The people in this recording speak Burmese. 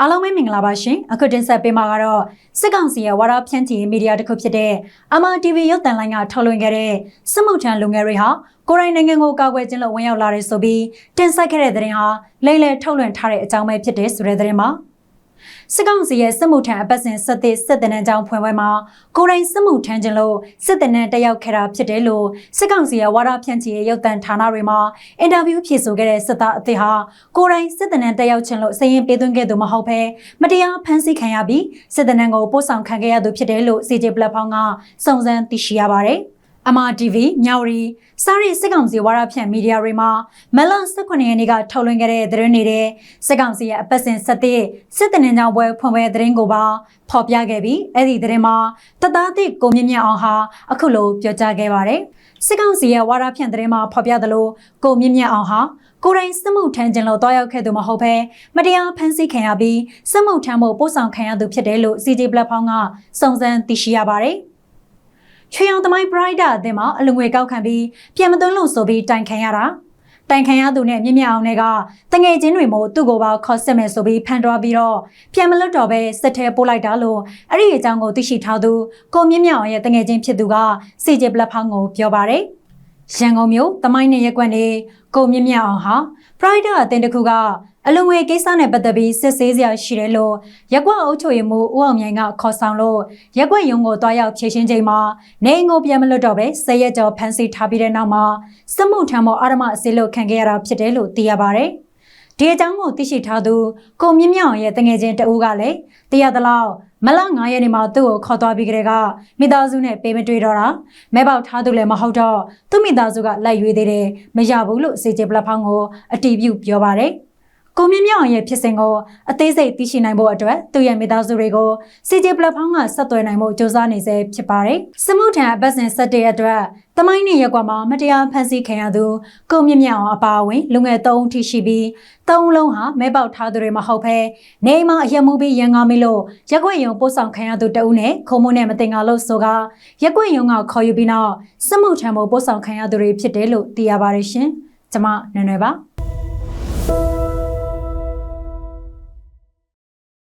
အားလုံးပဲမင်္ဂလာပါရှင်အခုတင်ဆက်ပေးမှာကတော့စစ်ကောင်စီရဲ့ဝါဒဖြန့်ချီရေးမီဒီယာတစ်ခုဖြစ်တဲ့ MRTV ရုပ်သံလိုင်းကထုတ်လွှင့်ခဲ့တဲ့စစ်မှုထမ်းလူငယ်တွေဟာကိုရိုင်းနိုင်ငံကိုကာကွယ်ခြင်းလို့ဝင်ရောက်လာတယ်ဆိုပြီးတင်ဆက်ခဲ့တဲ့သတင်းဟာလိမ့်လေထုတ်လွှင့်ထားတဲ့အကြောင်းပဲဖြစ်တဲ့ဆိုတဲ့သတင်းပါ စစ်ကောင်စီရဲ့စစ်မှုထမ်းအပတ်စဉ်စစ်သည်စစ်တနန်းကြောင်းဖွင့်ပွဲမှာကိုရိုင်းစစ်မှုထမ်းခြင်းလို့စစ်တနန်းတက်ရောက်ခဲ့တာဖြစ်တယ်လို့စစ်ကောင်စီရဲ့ဝါဒဖြန့်ချီရေးရုပ်သံဌာနတွေမှာအင်တာဗျူးဖြေဆိုခဲ့တဲ့စစ်သားအသစ်ဟာကိုရိုင်းစစ်တနန်းတက်ရောက်ခြင်းလို့စည်ရင်ပေးသွင်းခဲ့သူမဟုတ်ဘဲမတရားဖမ်းဆီးခံရပြီးစစ်တနန်းကိုပို့ဆောင်ခံခဲ့ရသူဖြစ်တယ်လို့ CJ Platform ကစုံစမ်းသိရှိရပါတယ်။ MRTV မြောက်ရီစားရီစစ်ကောင်စီဝါရဖြန့်မီဒီယာတွေမှာမလ18ရက်နေ့ကထုတ်လွှင့်ခဲ့တဲ့သတင်းတွေတဲ့စစ်ကောင်စီရဲ့အပတ်စဉ်ဆက်တဲ့စစ်တနင်္ဂနွေပွဲဖွင့်ပွဲသတင်းကိုပါဖော်ပြခဲ့ပြီးအဲ့ဒီသတင်းမှာတသားသည့်ကိုမြင့်မြတ်အောင်ဟာအခုလိုပြောကြားခဲ့ပါတယ်စစ်ကောင်စီရဲ့ဝါရဖြန့်သတင်းမှာဖော်ပြသလိုကိုမြင့်မြတ်အောင်ဟာကိုရိုင်းစစ်မှုထမ်းခြင်းလို့တွားရောက်ခဲ့သူမဟုတ်ဘဲမတရားဖမ်းဆီးခံရပြီးစစ်မှုထမ်းဖို့ပို့ဆောင်ခံရသူဖြစ်တယ်လို့ CJ Platform ကစုံစမ်းသိရှိရပါတယ်။ ချွေအောင်သမိုင်းပရိုက်တာအသင်းမှာအလူငွေကောက်ခံပြီးပြန်မသွင်းလို့ဆိုပြီးတိုင်ခံရတာတိုင်ခံရသူနဲ့မြင့်မြတ်အောင်တွေကတငယ်ချင်းတွေမို့သူ့ကိုပါခေါ်စစ်မယ်ဆိုပြီးဖန်တွားပြီးတော့ပြန်မလွတ်တော့ပဲစစ်ထဲပို့လိုက်တာလို့အဲ့ဒီအကြောင်းကိုသိရှိထားသူကိုမြင့်မြတ်အောင်ရဲ့တငယ်ချင်းဖြစ်သူကစီဂျေပလက်ဖောင်းကိုပြောပါတယ်ရန်ကုန်မြို့တမိုင်းနဲ့ရက်ကွက်နေကိုမြင့်မြတ်အောင်ဟာပရိုက်တာအသင်းတစ်ခုက အလုံငွေကိစ္စနဲ့ပတ်သက်ပြီးစစ်ဆေးစရာရှိတယ်လို့ရက်ကွက်အုပ်ချုပ်ရေးမှူးဦးအောင်မြိုင်ကခေါ်ဆောင်လို့ရက်ကွက်ရုံးကိုတွားရောက်ဖြေရှင်းချိန်မှာနေအိမ်ကိုပြန်မလွတ်တော့ပဲဆယ်ရက်ကျော်ဖမ်းဆီးထားပြီးတဲ့နောက်မှာစစ်မှုထမ်းပေါ်အာရမအစည်းလို့ခံခဲ့ရတာဖြစ်တယ်လို့သိရပါဗျ။ဒီအကြောင်းကိုသိရှိထားသူကိုမြင့်မြတ်အောင်ရဲ့တငယ်ချင်းတဦးကလည်းသိရသလောက်မလ9ရက်နေ့မှာသူ့ကိုခေါ်သွားပြီးကြတဲ့ကမိသားစုနဲ့ပေးမတွေ့တော့တာမဲပေါက်ထားသူလည်းမဟုတ်တော့သူ့မိသားစုကလိုက်ရွေးသေးတယ်မရဘူးလို့စေချေပလက်ဖောင်းကိုအတီးပြုပြောပါတယ်။ ကိုမြင့်မြတ်အောင်ရဲ့ဖြစ်စဉ်ကိုအသေးစိတ်သိရှိနိုင်ဖို့အတွက်သူ့ရဲ့မိသားစုတွေကို CJ Platform ကဆက်သွယ်နိုင်ဖို့ကြိုးစားနေဆဲဖြစ်ပါတယ်။စမှုထံအပတ်စဉ်ဆက်တဲ့အတွက်တမိုင်းနဲ့ရက်ကွာမှာမတရားဖမ်းဆီးခံရသူကိုမြင့်မြတ်အောင်အပါအဝင်လူငယ်၃ဦးထိရှိပြီး၃ဦးလုံးဟာမဲပေါက်ထားသူတွေမဟုတ်ဘဲနေအိမ်မှာအရက်မှုပြီးရန်ကားမိလို့ရက်ွက်ရုံပို့ဆောင်ခံရသူတဦးနဲ့ခုံမုန်းနဲ့မတင်ကားလို့ဆိုကရက်ွက်ရုံကခေါ်ယူပြီးနောက်စမှုထံကိုပို့ဆောင်ခံရသူတွေဖြစ်တယ်လို့သိရပါတယ်ရှင်။ကျွန်မနွယ်နွယ်ပါ။